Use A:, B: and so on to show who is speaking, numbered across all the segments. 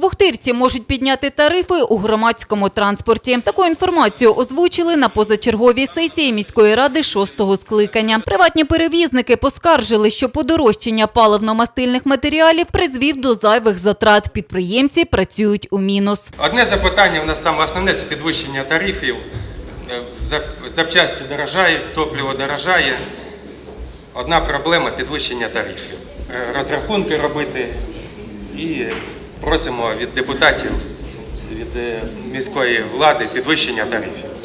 A: В Охтирці можуть підняти тарифи у громадському транспорті. Таку інформацію озвучили на позачерговій сесії міської ради шостого скликання. Приватні перевізники поскаржили, що подорожчання паливно-мастильних матеріалів призвів до зайвих затрат. Підприємці працюють у мінус.
B: Одне запитання в нас саме основне це підвищення тарифів. Е, Запчасті дорожають, топливо дорожає. Одна проблема підвищення тарифів. Е, Розрахунки робити і просимо від депутатів, від е, міської влади підвищення тарифів.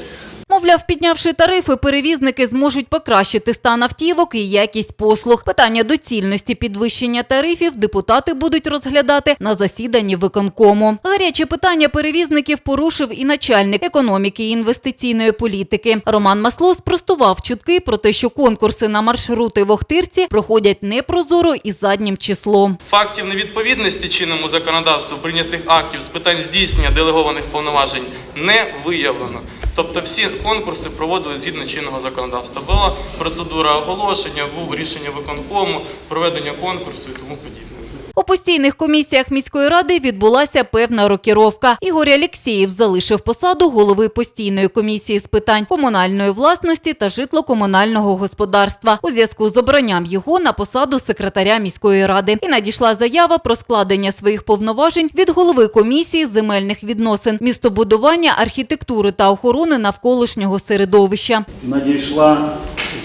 A: Мовляв, піднявши тарифи, перевізники зможуть покращити стан автівок і якість послуг. Питання доцільності підвищення тарифів депутати будуть розглядати на засіданні виконкому. Гаряче питання перевізників порушив і начальник економіки і інвестиційної політики. Роман Масло спростував чутки про те, що конкурси на маршрути в Охтирці проходять непрозоро і заднім числом.
C: Фактів невідповідності чинному законодавству прийнятих актів з питань здійснення делегованих повноважень не виявлено. Тобто всі конкурси проводили згідно чинного законодавства. Була процедура оголошення, був рішення виконкому, проведення конкурсу і тому подібне.
A: У постійних комісіях міської ради відбулася певна рокіровка. Ігор Алєксєєв залишив посаду голови постійної комісії з питань комунальної власності та житло-комунального господарства у зв'язку з обранням його на посаду секретаря міської ради. І надійшла заява про складення своїх повноважень від голови комісії земельних відносин, містобудування, архітектури та охорони навколишнього середовища.
D: надійшла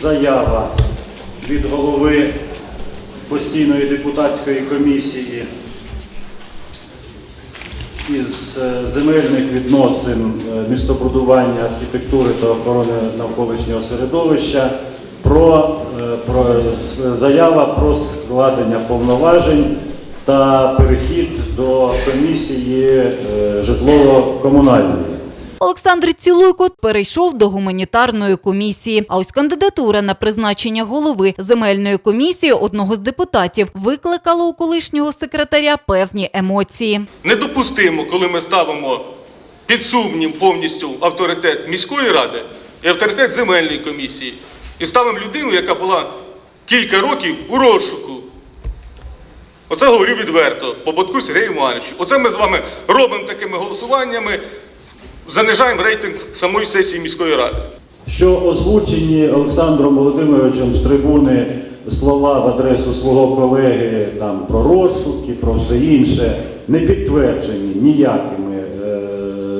D: заява від голови постійної депутатської комісії із е, земельних відносин, е, містобудування, архітектури та охорони навколишнього середовища про, е, про заява про складення повноважень та перехід до комісії житлово-комунальної.
A: Олександр Цілуйко перейшов до гуманітарної комісії. А ось кандидатура на призначення голови земельної комісії одного з депутатів викликала у колишнього секретаря певні емоції.
C: Недопустимо, коли ми ставимо під сумнів повністю авторитет міської ради і авторитет земельної комісії, і ставимо людину, яка була кілька років у розшуку. Оце говорю відверто, по Ботку Сергію Івановичу. Оце ми з вами робимо такими голосуваннями, занижаємо рейтинг самої сесії міської ради.
D: що озвучені Олександром Володимировичем з трибуни слова в адресу свого колеги там про розшуки, про все інше, не підтверджені ніякими е,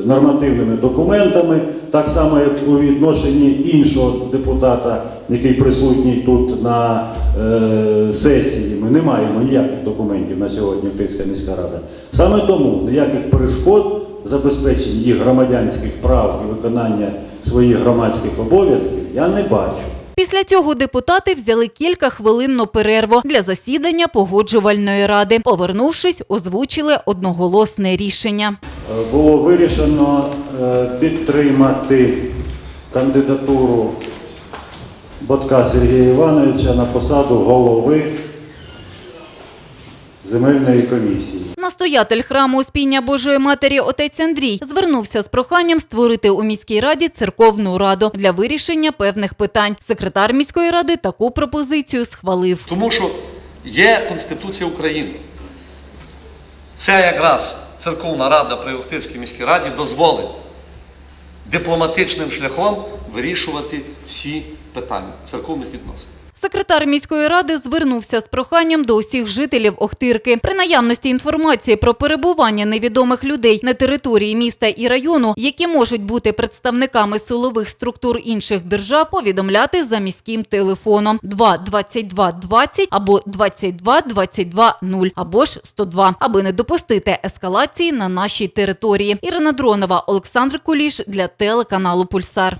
D: нормативними документами, так само як у відношенні іншого депутата, який присутній тут на е, сесії. Ми не маємо ніяких документів на сьогодні Київська міська рада. Саме тому ніяких перешкод в забезпеченні їх громадянських прав і виконання своїх громадських обов'язків я не бачу.
A: Після цього депутати взяли кілька хвилинну перерву для засідання погоджувальної ради. Повернувшись, озвучили одноголосне рішення.
D: Е, Було вирішено е, підтримати кандидатуру Ботка Сергія Івановича на посаду голови земельної комісії.
A: Настоятель храму Успіння Божої Матері отець Андрій звернувся з проханням створити у міській раді церковну раду для вирішення певних питань. Секретар міської ради таку пропозицію схвалив.
E: Тому що є Конституція України. Це якраз Церковна Рада при Охтирській міській раді дозволить дипломатичним шляхом вирішувати всі питання церковних відносин.
A: Секретар міської ради звернувся з проханням до усіх жителів Охтирки. При наявності інформації про перебування невідомих людей на території міста і району, які можуть бути представниками силових структур інших держав, повідомляти за міським телефоном 2 22 20 або 22 22 0 або ж 102, аби не допустити ескалації на нашій території. Ірина Дронова, Олександр Куліш для телеканалу Пульсар.